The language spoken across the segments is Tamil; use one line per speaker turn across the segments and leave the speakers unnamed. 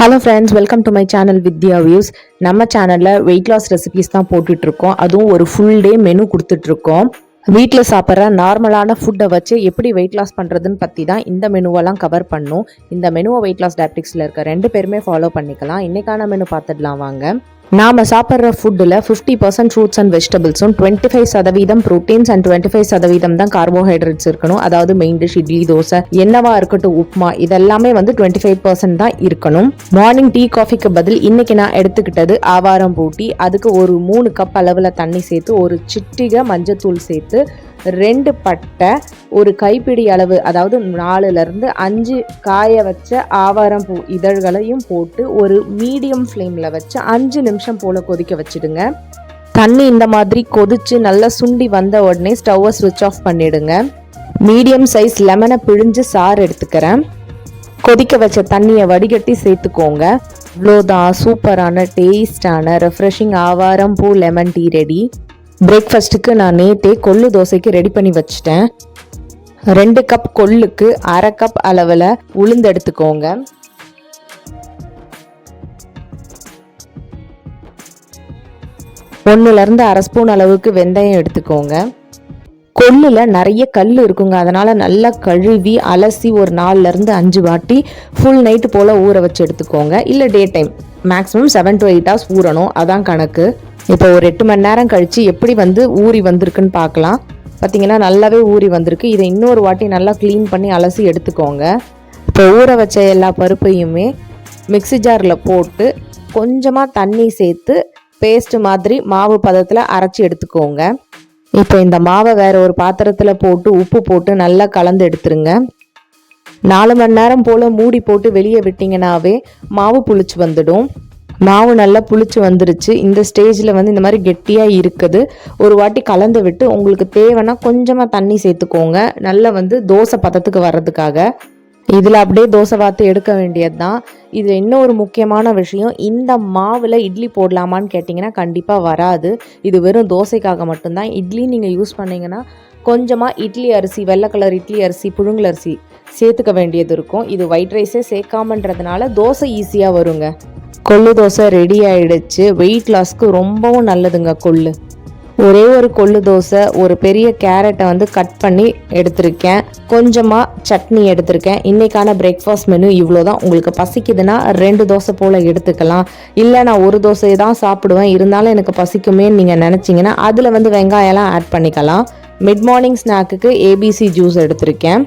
Hello friends welcome to my channel Vidya views நம்ம சேனலில் வெயிட் லாஸ் ரெசிபிஸ் தான் போட்டுட்ருக்கோம். அதுவும் ஒரு ஃபுல் டே மெனு கொடுத்துட்ருக்கோம். வீட்டில் சாப்பிட்ற நார்மலான ஃபுட்டை வச்சு எப்படி வெயிட் லாஸ் பண்ணுறதுன்னு பற்றி தான் இந்த மெனுவெல்லாம் கவர் பண்ணும். இந்த மெனுவை வெயிட் லாஸ் டயப்டிக்ஸில் இருக்க ரெண்டு பேருமே ஃபாலோ பண்ணிக்கலாம். இன்றைக்கான மெனு பார்த்துடலாம் வாங்க. நாம் சாப்பிட்ற ஃபுட்டில் ஃபிஃப்டி பர்சன்ட் ஃப்ரூட்ஸ் அண்ட் வெஜிடபிள்ஸும் டுவெண்ட்டி ஃபைவ் சதவீதம் ப்ரோட்டீன்ஸ் அண்ட் டுவெண்ட்டி ஃபைவ் சதவீதம் தான் கார்போஹைட்ரேட்ஸ் இருக்கணும். அதாவது மெயின் டிஷ் இட்லி தோசை என்னவா இருக்கட்டும் உப்மா இதெல்லாமே வந்து டுவெண்ட்டி ஃபைவ் பர்சன்ட் தான் இருக்கணும். மார்னிங் டீ காஃபிக்கு பதில் இன்னைக்கு நான் எடுத்துக்கிட்டது ஆவாரம் பூட்டி. அதுக்கு ஒரு மூணு கப் அளவில் தண்ணி சேர்த்து ஒரு சிட்டிகை மஞ்சத்தூள் சேர்த்து ரெண்டு பட்டை ஒரு கைப்பிடி அளவு அதாவது நாலுலேருந்து அஞ்சு காய வச்ச ஆவாரம் பூ இதழ்களையும் போட்டு ஒரு மீடியம் ஃப்ளேமில் வச்சு அஞ்சு நிமிஷம் போல் கொதிக்க வச்சுடுங்க. தண்ணி இந்த மாதிரி கொதிச்சு நல்லா சுண்டி வந்த உடனே ஸ்டவ்வை ஸ்விட்ச் ஆஃப் பண்ணிடுங்க. மீடியம் சைஸ் லெமனை பிழிஞ்சு சாறு எடுத்துக்கிறேன். கொதிக்க வச்ச தண்ணியை வடிகட்டி சேர்த்துக்கோங்க. இவ்வளோதான் சூப்பரான டேஸ்டான ரெஃப்ரெஷிங் ஆவாரம் பூ லெமன் டீ ரெடி பிரேக்ஃபாஸ்ட்டுக்கு நான் நேற்றே கொள்ளு தோசைக்கு ரெடி பண்ணி வச்சிட்டேன். ரெண்டு கப் கொள்ளுக்கு அரை கப் அளவில் உளுந்து எடுத்துக்கோங்க. ஒன்றுலேருந்து அரை ஸ்பூன் அளவுக்கு வெந்தயம் எடுத்துக்கோங்க. கொள்ளில் நிறைய கல் இருக்குங்க. அதனால் நல்லா கழுவி அலசி ஒரு நாலுலேருந்து அஞ்சு வாட்டி ஃபுல் நைட்டு போல் ஊற வச்சு எடுத்துக்கோங்க. இல்லை day time maximum seven to eight hours ஊறணும். அதான் கணக்கு. இப்போ ஒரு எட்டு மணி நேரம் கழித்து எப்படி வந்து ஊறி வந்திருக்குன்னு பார்க்கலாம். பார்த்தீங்கன்னா நல்லாவே ஊறி வந்திருக்கு. இதை இன்னொரு வாட்டி நல்லா க்ளீன் பண்ணி அலசி எடுத்துக்கோங்க. இப்போ ஊற வச்ச எல்லா பருப்பையுமே மிக்ஸி ஜாரில் போட்டு கொஞ்சமாக தண்ணி சேர்த்து பேஸ்ட்டு மாதிரி மாவு பதத்தில் அரைச்சி எடுத்துக்கோங்க. இப்போ இந்த மாவை வேறு ஒரு பாத்திரத்தில் போட்டு உப்பு போட்டு நல்லா கலந்து எடுத்துருங்க. நாலு மணி நேரம் போல் மூடி போட்டு வெளியே விட்டிங்கனாவே மாவு புளிச்சு வந்துடும். மாவு நல்லா புளிச்சு வந்துருச்சு. இந்த ஸ்டேஜில் வந்து இந்த மாதிரி கெட்டியாக இருக்குது. ஒரு வாட்டி கலந்து விட்டு உங்களுக்கு தேவைன்னா கொஞ்சமாக தண்ணி சேர்த்துக்கோங்க. நல்லா வந்து தோசை பதத்துக்கு வர்றதுக்காக. இதில் அப்படியே தோசை வாத்து எடுக்க வேண்டியது தான் இது இன்னும் ஒரு முக்கியமான விஷயம் இந்த மாவில் இட்லி போடலாமான்னு கேட்டிங்கன்னா கண்டிப்பாக வராது. இது வெறும் தோசைக்காக மட்டும்தான். இட்லி நீங்கள் யூஸ் பண்ணிங்கன்னா கொஞ்சமாக இட்லி அரிசி வெள்ளை கலர் இட்லி அரிசி புழுங்கல் அரிசி சேர்த்துக்க வேண்டியது இருக்கும். இது ஒயிட் ரைஸே சேர்க்காமன்றதுனால தோசை ஈஸியாக வருங்க. கொள்ளு தோசை ரெடி ஆயிடுச்சு. வெயிட் லாஸ்க்கு ரொம்பவும் நல்லதுங்க கொள்ளு. ஒரே ஒரு கொள்ளு தோசை ஒரு பெரிய கேரட்டை வந்து கட் பண்ணி எடுத்திருக்கேன். கொஞ்சமாக சட்னி எடுத்திருக்கேன். இன்றைக்கான பிரேக்ஃபாஸ்ட் மெனு இவ்வளோ தான் உங்களுக்கு பசிக்குதுன்னா ரெண்டு தோசை போல் எடுத்துக்கலாம். இல்லை நான் ஒரு தோசை தான் சாப்பிடுவேன். இருந்தாலும் எனக்கு பசிக்குமேன்னு நீங்கள் நினச்சிங்கன்னா அதில் வந்து வெங்காயம்லாம் ஆட் பண்ணிக்கலாம். மிட் மார்னிங் ஸ்நாக்குக்கு ஏபிசி ஜூஸ் எடுத்திருக்கேன்.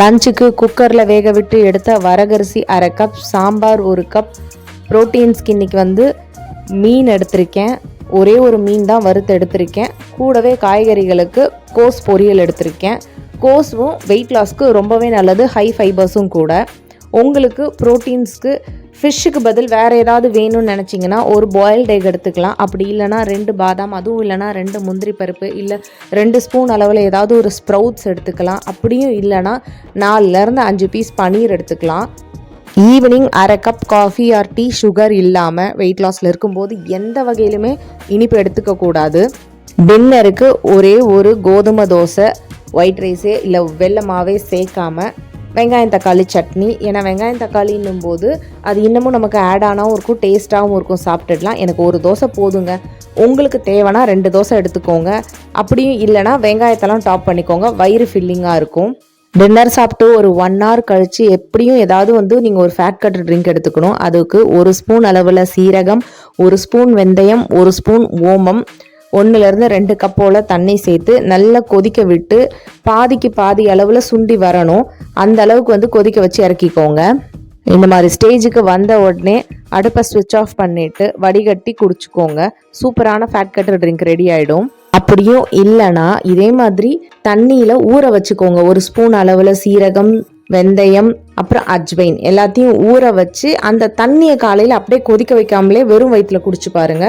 லஞ்சுக்கு குக்கரில் வேக விட்டு எடுத்த வரகரிசி அரை கப் சாம்பார் ஒரு கப் ப்ரோட்டீன்ஸ்க்கு இன்றைக்கி வந்து மீன் எடுத்திருக்கேன். ஒரே ஒரு மீன் தான் வறுத்து எடுத்திருக்கேன். கூடவே காய்கறிகளுக்கு கோஸ் பொரியல் எடுத்திருக்கேன். கோஸும் வெயிட் லாஸ்க்கு ரொம்பவே நல்லது ஹை ஃபைபர்ஸும் கூட. உங்களுக்கு ப்ரோட்டீன்ஸ்க்கு ஃபிஷ்ஷுக்கு பதில் வேறு ஏதாவது வேணும்னு நினச்சிங்கன்னா ஒரு பாயில்டு எக் எடுத்துக்கலாம். அப்படி இல்லைனா ரெண்டு பாதாம் அதுவும் இல்லைனா ரெண்டு முந்திரி பருப்பு இல்லை ரெண்டு ஸ்பூன் அளவில் ஏதாவது ஒரு ஸ்ப்ரவுட்ஸ் எடுத்துக்கலாம். அப்படியும் இல்லைனா நாலுலேருந்து அஞ்சு பீஸ் பன்னீர் எடுத்துக்கலாம். ஈவினிங் அரை cup coffee or tea sugar இல்லாமல் வெயிட் லாஸில் இருக்கும்போது எந்த வகையிலுமே இனிப்பு எடுத்துக்கக்கூடாது டின்னருக்கு ஒரே ஒரு கோதுமை தோசை ஒயிட் ரைஸே இல்லை வெள்ளமாவே சேர்க்காமல் சேர்க்காம வெங்காயம் தக்காளி சட்னி. ஏன்னா வெங்காயம் தக்காளின்னும் போது அது இன்னமும் நமக்கு ஆட் ஆனாவும் இருக்கும் டேஸ்ட்டாகவும் இருக்கும் சாப்பிட்டுடலாம். எனக்கு ஒரு தோசை போதுங்க. உங்களுக்கு தேவைன்னா ரெண்டு தோசை எடுத்துக்கோங்க. அப்படியும் இல்லைனா வெங்காயத்தெல்லாம் டாப் பண்ணிக்கோங்க. வயிறு ஃபில்லிங்காக இருக்கும். டின்னர் சாப்பிட்டு ஒரு ஒன் ஹவர் கழித்து எப்படியும் ஏதாவது வந்து நீங்கள் ஒரு ஃபேட் கட்டர் ட்ரிங்க் எடுத்துக்கணும். அதுக்கு ஒரு ஸ்பூன் அளவில் சீரகம் ஒரு ஸ்பூன் வெந்தயம் ஒரு ஸ்பூன் ஓமம் ஒன்றுலேருந்து ரெண்டு கப்போல் தண்ணி சேர்த்து நல்லா கொதிக்க விட்டு பாதிக்கு பாதி அளவில் சுண்டி வரணும். அந்த அளவுக்கு வந்து கொதிக்க வச்சு இறக்கிக்கோங்க. இந்த மாதிரி ஸ்டேஜுக்கு வந்த உடனே அடுப்பை ஸ்விட்ச் ஆஃப் பண்ணிட்டு வடிகட்டி குடிச்சுக்கோங்க. சூப்பரான ஃபேட் கட்டர் ட்ரிங்க் ரெடி ஆகிடும் அப்படியும் இல்லைன்னா இதே மாதிரி தண்ணியில் ஊற வச்சுக்கோங்க. ஒரு ஸ்பூன் அளவில் சீரகம் வெந்தயம் அப்புறம் அஜ்வைன் எல்லாத்தையும் ஊற வச்சு அந்த தண்ணியை காலையில் அப்படியே கொதிக்க வைக்காமலே வெறும் வயிற்றில் குடிச்சு பாருங்க.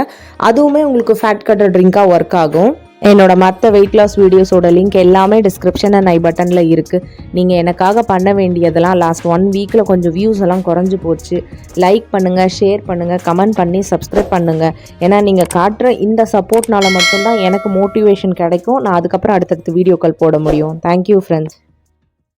அதுவுமே உங்களுக்கு ஃபேட் கட்டர் ட்ரிங்காக ஒர்க் ஆகும். என்னோட மற்ற வெயிட் லாஸ் வீடியோஸோட லிங்க் எல்லாமே டிஸ்கிரிப்ஷன் அண்ட் ஐ பட்டனில் இருக்குது நீங்கள் எனக்காக பண்ண வேண்டியதெல்லாம் லாஸ்ட் ஒன் வீக்கில் கொஞ்சம் வியூஸ் எல்லாம் குறைஞ்சி போச்சு. லைக் பண்ணுங்கள் ஷேர் பண்ணுங்கள் கமெண்ட் பண்ணி சப்ஸ்கிரைப் பண்ணுங்கள் ஏன்னா நீங்கள் காட்டுற இந்த சப்போர்ட்னால மட்டும்தான் எனக்கு மோட்டிவேஷன் கிடைக்கும். நான் அதுக்கப்புறம் அடுத்தடுத்து வீடியோக்கள் போட முடியும். Thank you friends